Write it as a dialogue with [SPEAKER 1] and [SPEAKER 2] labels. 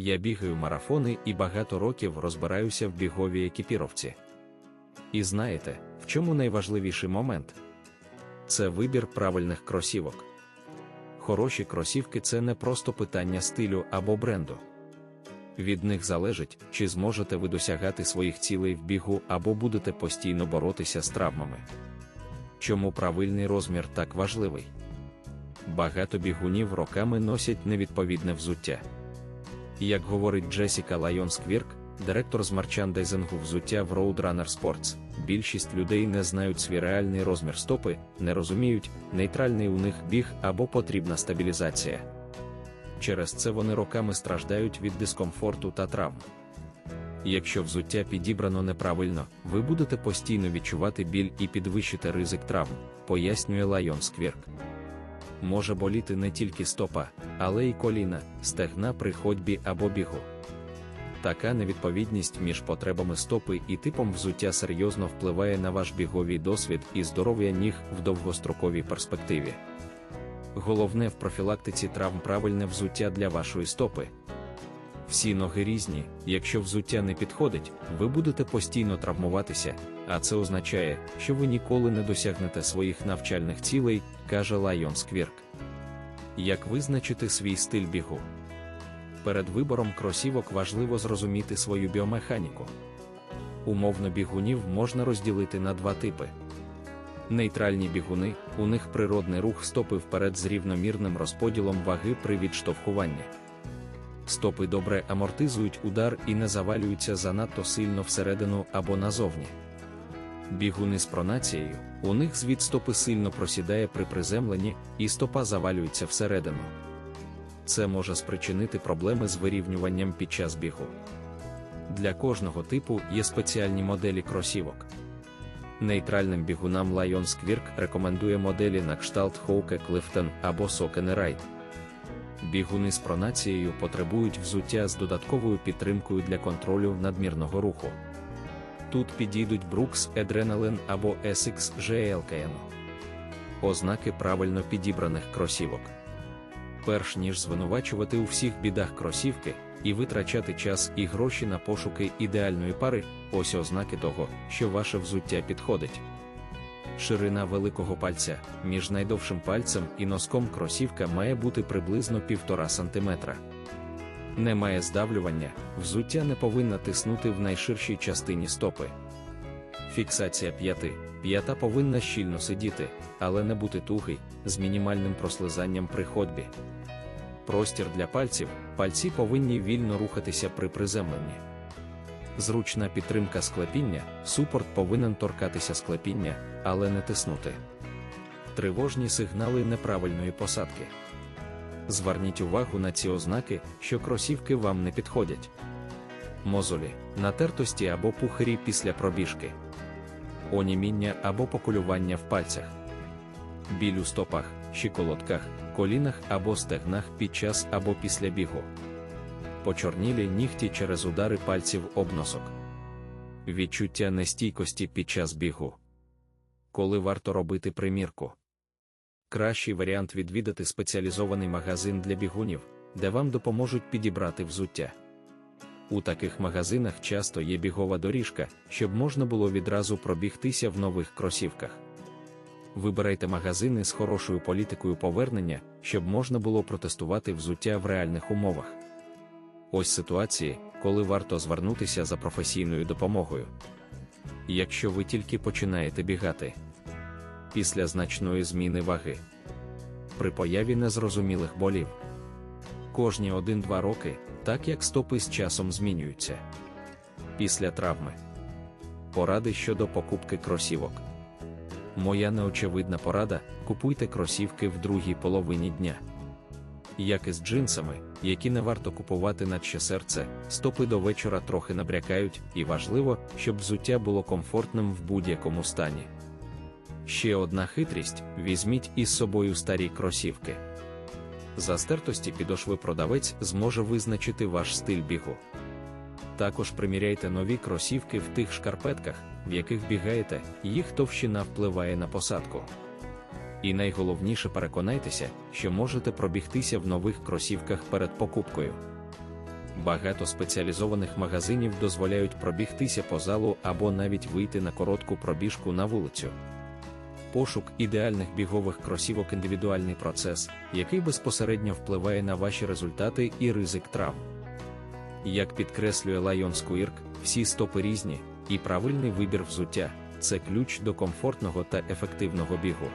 [SPEAKER 1] Я бігаю марафони і багато років розбираюся в біговій екіпіровці. І знаєте, в чому найважливіший момент? Це вибір правильних кросівок. Хороші кросівки це не просто питання стилю або бренду. Від них залежить, чи зможете ви досягати своїх цілей в бігу або будете постійно боротися з травмами. Чому правильний розмір так важливий? Багато бігунів роками носять невідповідне взуття. Як говорить Джесіка Лайон Сквірк, директор з марчандайзингу взуття в Roadrunner Sports, більшість людей не знають свій реальний розмір стопи, не розуміють, нейтральний у них біг або потрібна стабілізація. Через це вони роками страждають від дискомфорту та травм. Якщо взуття підібрано неправильно, ви будете постійно відчувати біль і підвищити ризик травм, пояснює Лайон Сквірк. Може боліти не тільки стопа, але й коліна, стегна при ходьбі або бігу. Така невідповідність між потребами стопи і типом взуття серйозно впливає на ваш біговий досвід і здоров'я ніг в довгостроковій перспективі. Головне в профілактиці травм правильне взуття для вашої стопи. Всі ноги різні, якщо взуття не підходить, ви будете постійно травмуватися, а це означає, що ви ніколи не досягнете своїх навчальних цілей, каже Лайон Сквірк. Як визначити свій стиль бігу? Перед вибором кросівок важливо зрозуміти свою біомеханіку. Умовно бігунів можна розділити на два типи. Нейтральні бігуни, у них природний рух стопи вперед з рівномірним розподілом ваги при відштовхуванні. Стопи добре амортизують удар і не завалюються занадто сильно всередину або назовні. Бігуни з пронацією, у них звід стопи сильно просідає при приземленні, і стопа завалюється всередину. Це може спричинити проблеми з вирівнюванням під час бігу. Для кожного типу є спеціальні моделі кросівок. Нейтральним бігунам Lion Squirk рекомендує моделі на кшталт Hawke Clifton або Saucony Ride. Бігуни з пронацією потребують взуття з додатковою підтримкою для контролю надмірного руху. Тут підійдуть Brooks Adrenaline або Essex GLKN. Ознаки правильно підібраних кросівок. Перш ніж звинувачувати у всіх бідах кросівки і витрачати час і гроші на пошуки ідеальної пари, ось ознаки того, що ваше взуття підходить. Ширина великого пальця між найдовшим пальцем і носком кросівка має бути приблизно 1,5 см. Немає здавлювання, взуття не повинна тиснути в найширшій частині стопи. Фіксація п'яти. П'ята повинна щільно сидіти, але не бути тугий, з мінімальним прослизанням при ходьбі. Простір для пальців, пальці повинні вільно рухатися при приземленні. Зручна підтримка склепіння, супорт повинен торкатися склепіння, але не тиснути. Тривожні сигнали неправильної посадки. Зверніть увагу на ці ознаки, що кросівки вам не підходять. Мозолі, натертості або пухарі після пробіжки, оніміння або поколювання в пальцях, біль у стопах, щиколотках, колінах або стегнах під час або після бігу, почорнілі нігті через удари пальців об носок, відчуття нестійкості під час бігу. Коли варто робити примірку. Кращий варіант відвідати спеціалізований магазин для бігунів, де вам допоможуть підібрати взуття. У таких магазинах часто є бігова доріжка, щоб можна було відразу пробігтися в нових кросівках. Вибирайте магазини з хорошою політикою повернення, щоб можна було протестувати взуття в реальних умовах. Ось ситуації, коли варто звернутися за професійною допомогою. Якщо ви тільки починаєте бігати після значної зміни ваги, при появі незрозумілих болів, кожні 1-2 роки, так як стопи з часом змінюються. Після травми. Поради щодо покупки кросівок. Моя неочевидна порада: купуйте кросівки в другій половині дня. Як і з джинсами, які не варто купувати наче серце, стопи до вечора трохи набрякають, і важливо, щоб взуття було комфортним в будь-якому стані. Ще одна хитрість: візьміть із собою старі кросівки. За стертості підошви продавець зможе визначити ваш стиль бігу. Також приміряйте нові кросівки в тих шкарпетках, в яких бігаєте, їх товщина впливає на посадку. І найголовніше переконайтеся, що можете пробігтися в нових кросівках перед покупкою. Багато спеціалізованих магазинів дозволяють пробігтися по залу або навіть вийти на коротку пробіжку на вулицю. Пошук ідеальних бігових кросівок індивідуальний процес, який безпосередньо впливає на ваші результати і ризик травм. Як підкреслює Lion Squirk, всі стопи різні, і правильний вибір взуття це ключ до комфортного та ефективного бігу.